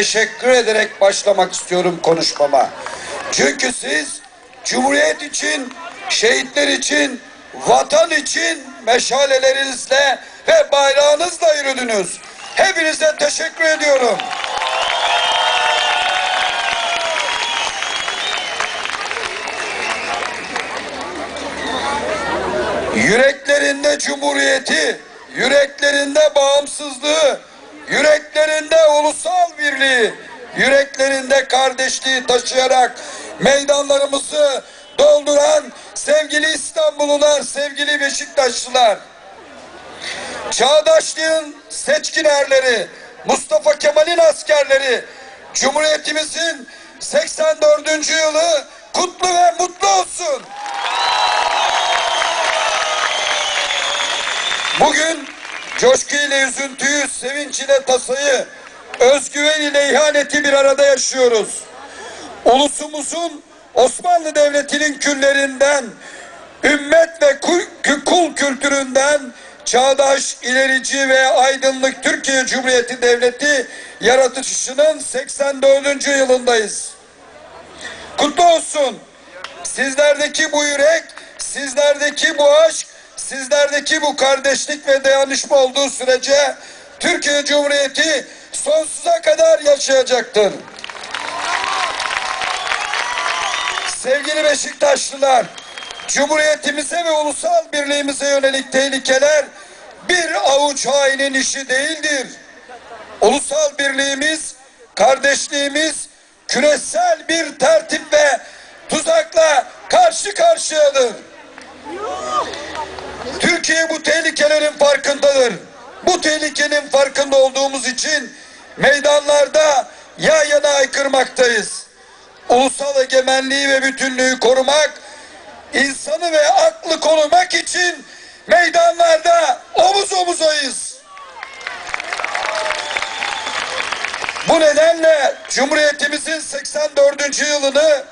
teşekkür ederek başlamak istiyorum konuşmama. Çünkü siz Cumhuriyet için, şehitler için, vatan için meşalelerinizle ve bayrağınızla yürüdünüz. Hepinize teşekkür ediyorum. Yüreklerinde cumhuriyeti, yüreklerinde bağımsızlığı, yüreklerinde ulusal birliği, yüreklerinde kardeşliği taşıyarak meydanlarımızı dolduran sevgili İstanbullular, sevgili Beşiktaşlılar, Çağdaşlığın seçkin erleri, Mustafa Kemal'in askerleri, Cumhuriyetimizin 84. yılı kutlu ve mutlu olsun. Bugün coşku üzüntüyü, sevinç tasayı, özgüven ile ihaneti bir arada yaşıyoruz. Ulusumuzun Osmanlı Devleti'nin küllerinden, ümmet ve kul kültüründen çağdaş, ilerici ve aydınlık Türkiye Cumhuriyeti Devleti yaratışının 84. yılındayız. Kutlu olsun. Sizlerdeki bu yürek, sizlerdeki bu aşk, sizlerdeki bu kardeşlik ve dayanışma olduğu sürece Türkiye Cumhuriyeti sonsuza kadar yaşayacaktır. Sevgili Beşiktaşlılar, Cumhuriyetimize ve ulusal birliğimize yönelik tehlikeler bir avuç hainin işi değildir. Ulusal birliğimiz, kardeşliğimiz küresel bir tertip ve tuzakla karşı karşıyadır. Türkiye bu tehlikelerin farkındadır. Bu tehlikenin farkında olduğumuz için meydanlarda yan yana aykırmaktayız. Ulusal egemenliği ve bütünlüğü korumak, insanı ve aklı korumak için meydanlarda omuz omuzayız. Bu nedenle Cumhuriyetimizin 84. yılını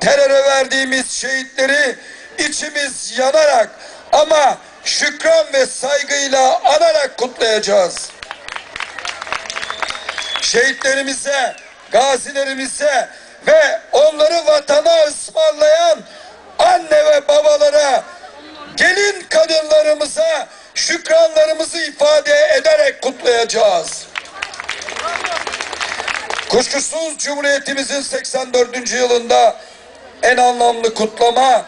teröre verdiğimiz şehitleri içimiz yanarak ama şükran ve saygıyla anarak kutlayacağız. Şehitlerimize, gazilerimize ve onları vatana ısmarlayan anne ve babalara, gelin kadınlarımıza şükranlarımızı ifade ederek kutlayacağız. Kuşkusuz Cumhuriyetimizin 84. yılında en anlamlı kutlama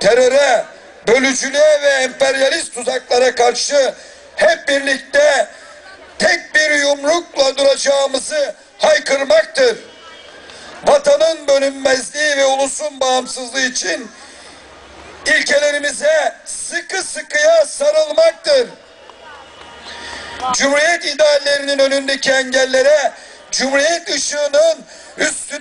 teröre, bölücülüğe ve emperyalist tuzaklara karşı hep birlikte tek bir yumrukla duracağımızı haykırmaktır. Vatanın bölünmezliği ve ulusun bağımsızlığı için ilkelerimize sıkı sıkıya sarılmaktır. Cumhuriyet ideallerinin önündeki engellere Cumhuriyet ışığının üstüne